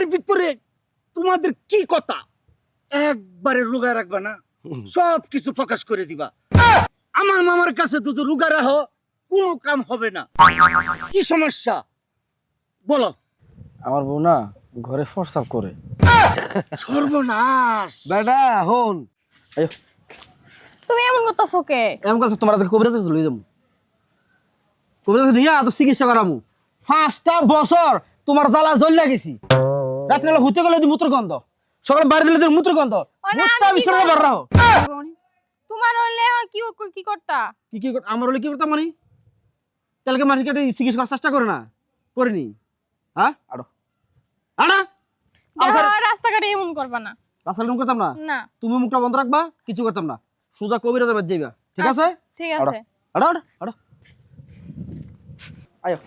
মনের ভিতরে তোমাদের কি কথা? একবারে রোগা রাখবা না। সব কিছু প্রকাশ করে দিবা। আমার মামার কাছে দুটো রোগা রাখো কোনো কাম হবে না। কি সমস্যা? বলো। আমার বউ না ঘরে ফর্সাপ করে। সর্বনাশ। বেটা হন। আয়ো তুমি এমন করতেছো কে? এমন কথা তোমার হাতে কবিরাজ লই যাব কবিরাজ নিয়ে তো চিকিৎসা করামু পাঁচটা বছর তোমার জ্বালা জ্বলিয়া গেছি। রাত্রে হুতে গেলে মূত্র গন্ধ সকালে বাড়ি দিলে মূত্র গন্ধ মুত্তা? বার রাখো তোমার আর কি কি করতা? কি কি আমার হলে কি করতাম মানে? তাহলে মানুষ কেটে চিকিৎসা করার চেষ্টা করে না? করিনি। হ্যাঁ? আড়ো দেখো রাস্তাঘাটে এমন করবা না। রাস্তা লুম করতাম না? না। তুমি মুখটা বন্ধ রাখবা কিছু করতাম না। সোজা কবিরাজের বাদ যাইবা। ঠিক আছে? ঠিক আছে। আড়ো আড়ো আড়ো আয়ো।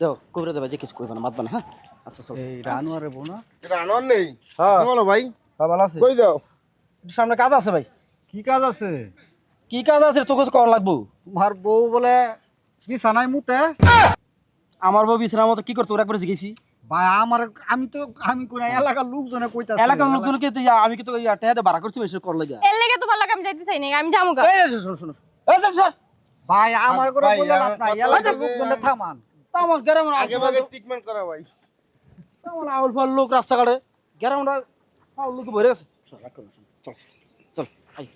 দেখো কবিরাজের বাদ যে কিছু করবে না মাতবা না হ্যাঁ? আচ্ছা এই রানোয়ারে বউ না? এটা আনোয়ার নেই। হ্যাঁ। বলো ভাই? হ্যাঁ, ভালো আছে। কই দাও? সামনে কাজ আছে ভাই। কি কাজ আছে? কি কাজ আছে তোকে করা লাগবো। তোমার বউ বলে বিছানায় মুতে। আমার বউ বিছানার মতো কি করতো? ওরা একবার জিজ্ঞেসি। ভাই আমার আমি তো আমি কোন এলাকার লোকজনে কইতাছি। এলাকার লোকজনকে তো আমি কি তো ইয়া টেহাতে ভাড়া করছি বেশি কর লাগা। এর লেগে তোমার লাগে আমি যাইতে চাই না আমি যাব গা এই শোনো শোনো এই যে ভাই আমার করে আপনার কথা এলাকার লোকজনে থামান। আমার গ্রামের আগে ভাগে ট্রিটমেন্ট করা ভাই। আউল লোক রাস্তাঘাটে? গ্রামটা আউল লোক ভরে গেছে। চল চল চল আই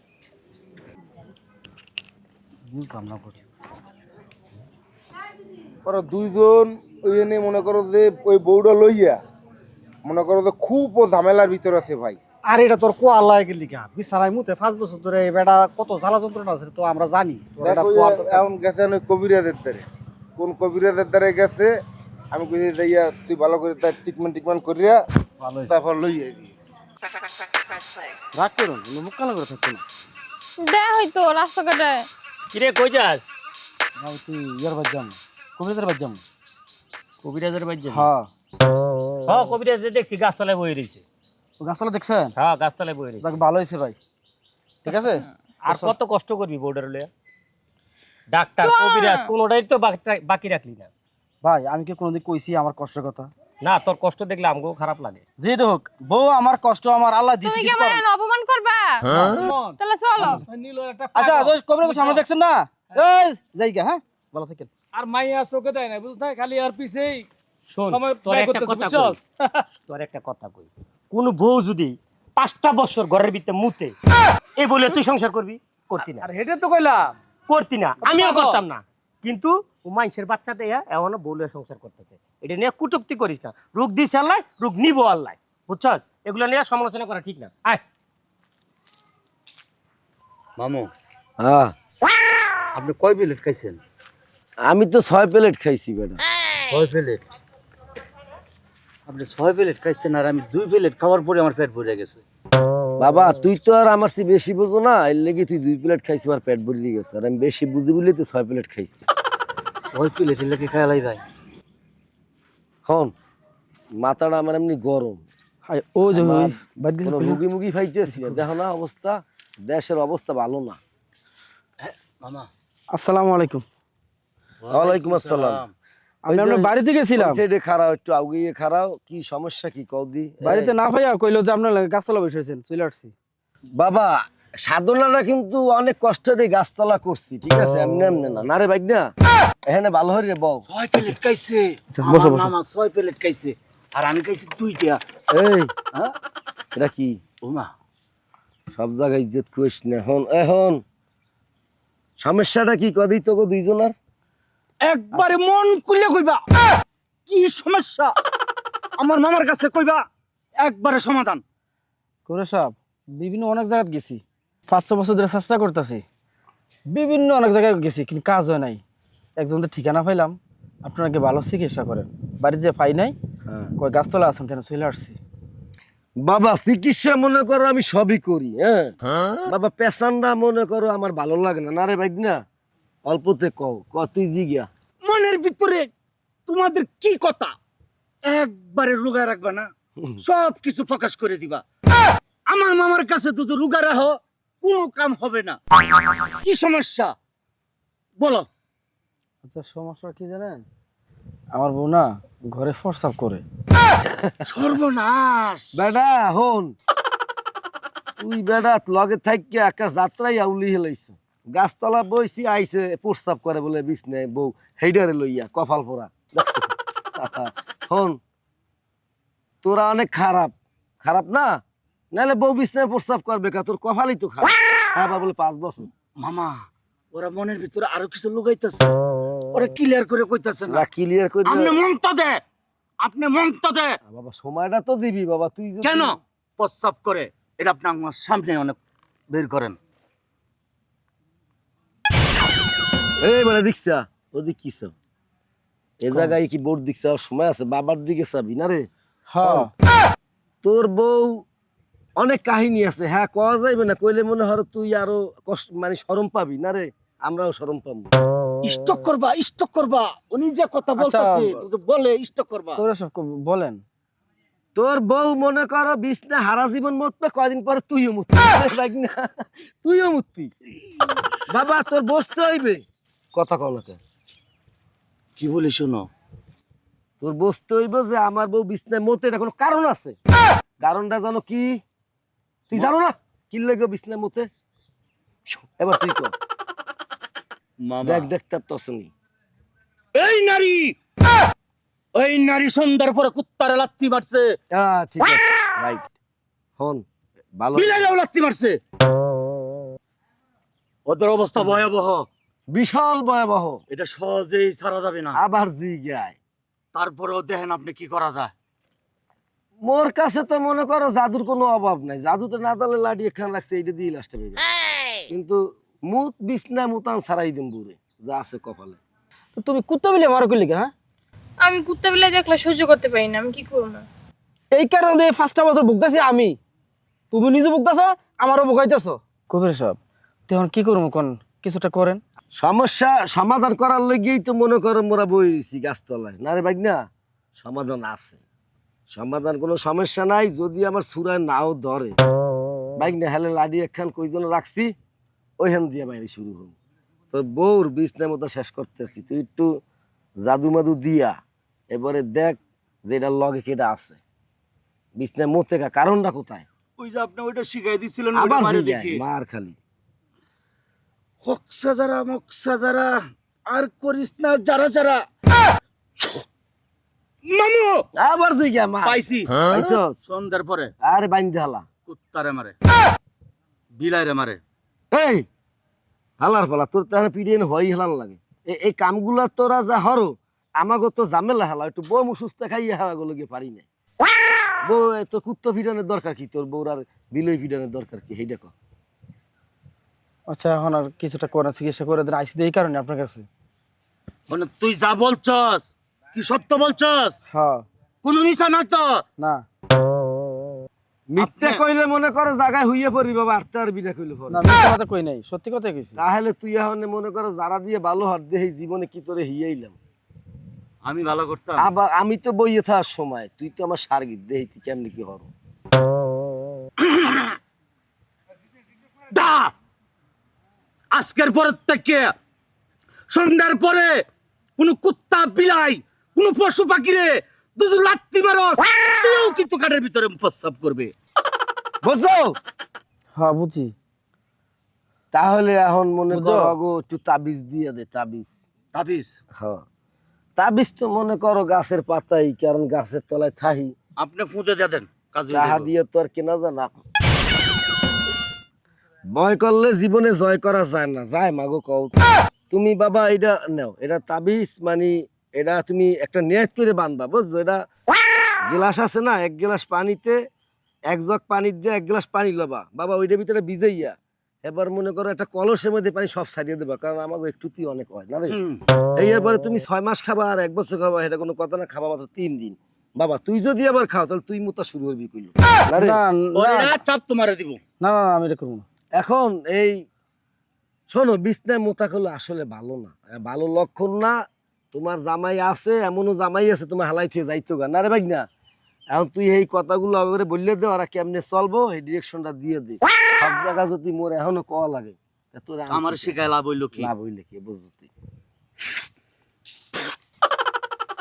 বুঝলাম না করি। ওরা দুইজন ওই এনে মনে করো যে ওই বউটা লইয়া মনে করো যে খুব ও ঝামেলার ভিতর আছে ভাই। আর এটা তোর কোয়া লাগে লিখা বিছানায় মুতে পাঁচ বছর ধরে এই বেটা কত জ্বালা যন্ত্রণা আছে তো আমরা জানি। এখন গেছে কবিরাজের দ্বারে। কোন কবিরাজের দ্বারে গেছে আমি কইছি যাইয়া তুই ভালো করে তার ট্রিটমেন্ট ট্রিটমেন্ট করিয়া ভালো। তারপর লইয়া দিই রাগ করো না মুখ কালো করে থাকতো না। দেখ হয়তো রাস্তাঘাটে। কিরে কই যাস? ভাই তুই ইয়ার বাদ যাম কবিরাজের বাদ যাম কবিরাজের বাড়ি হ্যাঁ। হ্যাঁ কবিরাজ দেখছি গাছতলায় বই রয়েছে ও গাছতলা দেখছেন? হ্যাঁ গাছতলায় বই রয়েছে ভালো হয়েছে ভাই। ঠিক আছে? আর কত কষ্ট করবি বোর্ডার লইয়া? ডাক্তার। কবিরাজ কোনোটাই তো বাকি রাখলি না। ভাই আমি কি কোনোদিন কইছি আমার কষ্টের কথা? না তোর কষ্ট দেখলে আমগো খারাপ লাগে। যে হোক বউ আমার কষ্ট আমার আল্লাহ দিছে তুমি কি আমার অপমান করবা? তাহলে চলো। আচ্ছা ওই কবিরাজ সামনে দেখছেন না? এই যাই গা হ্যাঁ? ভালো থাকেন। আর মাইয়া চোখে দেয় না বুঝছ না? খালি আর পিছেই শোন তোর একটা কথা বুঝছস? কই। তোর একটা কথা কই। কোন বউ যদি পাঁচটা বছর ঘরের ভিতরে মুতে এই বলে তুই সংসার করবি? করতি না। আর হেঁটে তো কইলাম। করতি না। আমিও করতাম না। কিন্তু ও মাইসের বাচ্চা দেয়া এমনও বউলে সংসার করতেছে। এটা নিয়ে কুটুক্তি করিস না। রোগ দিস আল্লাহ রোগ নিবো আল্লাহ। বুঝছস? এগুলো নিয়ে সমালোচনা করা ঠিক না। আয়। মামু। হ্যাঁ। আপনি কয় প্লেট খাইছেন? আমি তো ছয় প্লেট খাইছি বেটা। ছয় প্লেট? আপনি ছয় প্লেট খাইছেন আর আমি দুই প্লেট খাওয়ার পরে আমার পেট ভরে গেছে। বাবা তুই তো আর আমার চেয়ে বেশি বুঝো না এর লেগে তুই দুই প্লেট খাইছি আর পেট ভরে গেছে। আর আমি বেশি বুঝি বলে তো ছয় প্লেট খাইছি। প্লেট এর লেগে খাইলাই ভাই হন মাথাটা আমার এমনি গরম। হাই ও যে আমার বাদ গেছে কোনো মুগি মুগি খাইতেছি দেখো না অবস্থা দেশের অবস্থা ভালো না। মামা। আসসালামু আলাইকুম। ওয়ালাইকুম আসসালাম। আমি আপনার বাড়িতে গেছিলাম। সাইডে খারাও একটু আউগিয়ে খারাও কি সমস্যা কি কৌদি বাড়িতে না পাইয়া কইলো যে আপনার গাছতলা বসে আছেন চলে আসছি। বাবা সাধনাটা কিন্তু অনেক কষ্টের এই গাছতলা করছি ঠিক আছে? এমনি এমনি না। না রে ভাই না এখানে ভালো হরি রে বউ। ছয় প্লেট খাইছে। বসো, আমার বসো। মামা ছয় প্লেট খাইছে। আর আমি খাইছি দুইটা। এই হ্যাঁ? এটা কি? ও মা সব জায়গায় ইজ্জত করিস না। এখন এখন। সমস্যাটা কি কদি তোকে দুইজনার? একবারে মন খুলে কইবা। কি সমস্যা? আমার মামার কাছে কইবা একবারে সমাধান। করে সব বিভিন্ন অনেক জায়গায় গেছি। পাঁচ ছ বছর ধরে চেষ্টা করতেছি। বিভিন্ন অনেক জায়গায় গেছি কিন্তু কাজ হয় নাই। একজন তো ঠিকানা পাইলাম আপনাকে ভালো চিকিৎসা করেন। বাড়িতে যে পাই নাই হ্যাঁ। কয় গাছতলা আছেন কেন চলে আসছি। বাবা চিকিৎসা মনে করো আমি সবই করি হ্যাঁ? বাবা পেশানটা মনে করো আমার ভালো লাগে না। না রে ভাই না। অল্পতে কও কতই জিগিয়া। মনের ভিতরে তোমাদের কি কথা? একবারে রোগা রাখবা না সব কিছু প্রকাশ করে দিবা। আমার মামার কাছে দুটো রোগা রাখো কোনো কাম হবে না। কি সমস্যা? বলো। আচ্ছা সমস্যা কি জানেন? আমার বউ না ঘরে ফর্সাপ করে। সর্বনাশ! বেডা হন। তুই বেডা লগে থাকি একটা যাত্রাই আউলি হেলাইছ। গাছতলা বইছি আইছে প্রস্তাব করে বলে বিছনে বউ হেইডারে লইয়া কপাল পরা দেখছ? হন তোরা অনেক খারাপ। খারাপ না? নাহলে বউ বিছনায় প্রস্তাব করবে কা? তোর কপালই তো খারাপ। আবার বলে পাঁচ বছর। মামা ওরা মনের ভিতরে আরও কিছু লুকাইতেছে। ওরা ক্লিয়ার করে কইতাছে না। ক্লিয়ার করে আপনি মন্ত দে আপনি মন্ত দে। বাবা সময়টা তো দিবি বাবা তুই কেন? প্রস্তাব করে এটা আপনি আমার সামনে অনেক বের করেন। এই মানে দেখছা ওদিক কি সব এ জায়গায় কি বোর্ড দেখছা সময় আছে বাবার দিকে চাবি না রে? হ্যাঁ। তোর বউ অনেক কাহিনী আছে হ্যাঁ কওয়া যাইবে না কইলে মনে হয় তুই আরও কষ্ট মানে শরম পাবি না রে? আমরাও শরম পাবো। স্টক করবা স্টক করবা। উনি যে কথা বলতাছে তো বলে স্টক করবা। তোরা সব বলেন। তোর বউ মনে করো বিছনা হারা জীবন মতবে কয়দিন পরে তুইও ভাই না, তুইও মুতবি বাবা তোর বসতে হইবে। কথা কেন? কি বলি শোনো? তোর বসতে হইবে যে আমার বউ বিছনায় মতে এটা কোনো কারণ আছে? কারণটা জানো কি? তুই জানো না? কি লাগে বিছনায় মতে এবার তুই কর। দেখ দেখ তার তসনি। এই নারী! ওই নারী সন্ধ্যার পরে কুত্তারে লাত্তি মারছে। হ্যাঁ ঠিক আছে রাইট হন ভালো বিলাইরাও লাত্তি মারছে। ওদের অবস্থা ভয়াবহ। বিশাল ভয়াবহ। এটা সহজেই ছাড়া যাবে না। আবার জি গায় তারপরেও দেখেন আপনি কি করা যায়। মোর কাছে তো মনে করো জাদুর কোনো অভাব নাই। জাদুতে না দালে লাডি এখান রাখছে এটা দিয়ে লাস্টে কিন্তু মুত বিছনা মুতান ছাড়াই দিম বুড়ে যা আছে কপালে। তো তুমি কুত্তা বিলে মারো করলি হ্যাঁ? আমি কুত্তা বিলাই দেখলে সহ্য করতে পারি না আমি কি করব? এই কারণে ফার্স্টটা বছর ভুগতেছি আমি। তুমি নিজে ভুগতেছ আমারও ভুগাইতেছ। কবির সাহেব তখন কি করব কোন? কিছুটা করেন। সমস্যা সমাধান করার লেগেই তো মনে করো মোরা বই রয়েছি গাছতলায়। না রে ভাই না সমাধান আছে। সমাধান কোনো সমস্যা নাই যদি আমার সুরায় নাও ধরে। বাইক না হেলে লাডি একখান কইজন রাখছি? ওইখান দিয়ে বাইরে শুরু হল। তোর বউর বিছনার মতো শেষ করতেছি তুই একটু জাদু মাদু দিয়া এবারে দেখ যে এটার লগে কেটা আছে। বিছনার মতে কারণটা কোথায়? ওই যে আপনি ওইটা শিখাই দিছিলেন আবার মারে খালি। হকসা যারা মকসা যারা আর করিস না যারা যারা। মামু! আবার জিগা মা পাইছি। পাইছস? সন্ধ্যার পরে। আরে বাইন্দে হালা। কুত্তারে মারে। বিলাইরে মারে। এই হালার ফালা তোর তাহলে পিডিএন হই হেলান লাগে। এই কামগুলা তোরা যা হরো আমাগো তো জামেলা হেলা একটু বউ সুস্থ খাইয়ে হাওয়া গুলো গিয়ে পারি না বউ তোর কুত্তো পিডানের দরকার কি? তোর বউর আর বিলই পিডানের দরকার কি? হেইটা কর আচ্ছা এখন আর কিছুটা করেন চিকিৎসা করে দেন আইসি এই কারণে আপনার কাছে। মানে তুই যা বলছস কি সত্য বলছস? হ্যাঁ। কোনো মিশা নাই তো? না। মিথ্যে কইলে মনে করো জায়গায় হইয়ে পড়বি বাবা আটতে কইলে পড়ে। না মিথ্যা কথা কই নাই সত্যি কথাই কইছি। তাহলে তুই এখন মনে করো যারা দিয়ে ভালো হাত দিয়ে এই জীবনে কি তোরে হিয়াইলাম আমি ভালো করতাম। আবার আমি তো বইয়ে থাকার সময় তুই তো আমার সার্গিত দেহি তুই কেমনি কি হরো দা আজকের পর থেকে সন্ধ্যার পরে কোন কুত্তা বিলাই কোন পশু পাখি দুধু লাত্তি মারস। তুইও কিন্তু কাঠের ভিতরে প্রস্রাব করবে। বুঝছ? হ্যাঁ বুঝি। তাহলে এখন মনে? করো গো একটু তাবিজ দিয়ে দে তাবিজ। তাবিজ? হ্যাঁ। তাবিজ তো মনে করো গাছের পাতাই কারণ গাছের তলায় থাহি। আপনি ফুঁজে দিয়ে দেন কাজ হয়ে দিয়ে তো আর কেনা যায় না। ভয় করলে জীবনে জয় করা যায় না। যায় মাগো কও। তুমি বাবা এটা নাও। এটা তাবিজ মানে এটা তুমি একটা নেট করে বানবা বুঝছ? এটা গিলাস আছে না এক গ্লাস পানিতে এক জগ পানি দিয়ে এক গ্লাস পানি লবা। বাবা ওইটার ভিতরে ভিজাইয়া এবার মনে করো একটা কলসের মধ্যে পানি সব ছাড়িয়ে দেবা কারণ আমাকে একটু অনেক হয় না রে? এই এরপরে তুমি ছয় মাস খাবা আর এক বছর খাবা এটা কোনো কথা না খাবা মাত্র তিন দিন। বাবা তুই যদি আবার খাও তাহলে তুই মোতা শুরু করবি কইলো। চাপ তোমারে দিব। না না, না, আমি এটা করব না। এখন এই শোনো বিছনায় মোতা করলে আসলে ভালো না। ভালো লক্ষণ না তোমার জামাই আছে এমনও জামাই আছে তোমার হালাই থেকে যাইতো গা। না রে ভাই না এখন তুই এই কথাগুলো আমাকে বললে দে ওরা কেমনে চলবো এই ডিরেকশনটা দিয়ে দে। সব জায়গা যদি মোর এখনও কওয়া লাগে তোর আমার শিখায় লাভ হইল কি? লাভ হইলে কি বুঝছি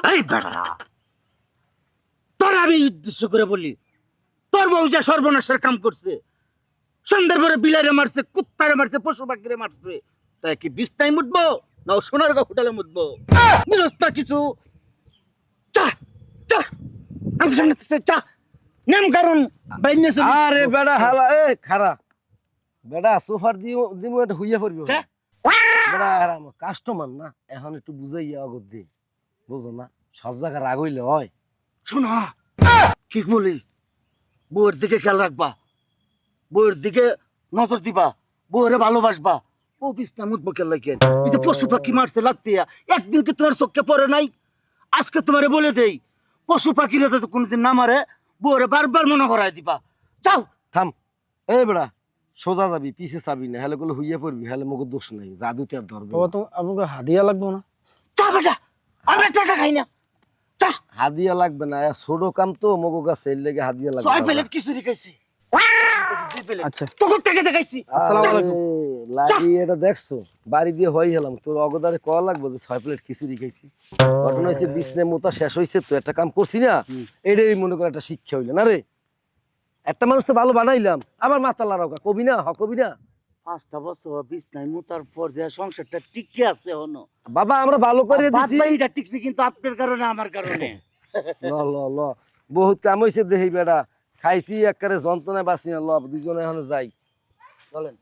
এই এই বেড়া তোর আমি উদ্দেশ্য করে বলি তোর বউ যা সর্বনাশের কাম করছে সন্ধ্যার পরে বিলারে মারছে কুত্তারে মারছে পশু পাখিরে মারছে তাই কি বিস্তায় মুটবো? না সোনার গা হোটেলে বুঝস কিছু। চা চা আমার সামনে থেকে চা। নেম কারণ বাইনে চলে আরে বেড়া হালা এ খারা। বেড়া সোফার দিও দিমু এটা হইয়া পড়বি। কে? বেড়া আর আমার কাস্টমার না এখন একটু বুঝাইয়া অগর দি বুঝো না সব জায়গা রাগ হইলে হয়। শোনো কি বলি? বউয়ের দিকে খেয়াল রাখবা। বউয়ের দিকে নজর দিবা। বউরে ভালোবাসবা। ও বিস্তা মুদবো খেয়াল রাখেন এই যে পশু পাখি মারছে লাগতে একদিন কি তোমার চোখে পড়ে নাই? আজকে তোমারে বলে দেই পশু পাখিরা তো কোনোদিন না মারে বউরে বারবার মনে করাই দিবা। যাও। থাম। এ বেড়া সোজা যাবি পিছে চাবি না হেলে গুলো হইয়া পড়বি হেলে মগর দোষ নাই জাদুতে আর ধরবে বাবা তো আপনাকে হাদিয়া লাগবে না? চা বেটা আমরা টাকা খাই না। চা হাদিয়া লাগবে না এ ছোট কাম তো মগো গাছে এর লেগে হাদিয়া লাগবে ছয়। প্লেট দুই প্লেট আচ্ছা। তোর টাকা দেখাইছি। আসসালামু আলাইকুম। লাগি এটা দেখছ? বাড়ি দিয়ে গেলাম। তোর অগদারে কয়া লাগবে যে ছয় প্লেট খিচুড়ি খাইছি। ঘটনা হয়েছে বিছনে মোতা শেষ হয়েছে তো একটা কাম করছি না এটাই মনে করে একটা শিক্ষা হইলে। না রে? একটা মানুষ তো ভালো বানাইলাম আবার মাথা লাড়াও কবি না? হ কবি না? পাঁচটা বছর মুতার পর যে সংসারটা টিকে আছে বাবা আমরা ভালো করে দিছি। বাকিটা টিকছে কিন্তু আপনার কারণে আমার কারণে। ল ল ল। বহুত কাম হয়েছে দেহি বেড়া। খাইছি একবারে যন্ত্রণায় বাঁচি না লব দুজনে এখন যাই। বলেন।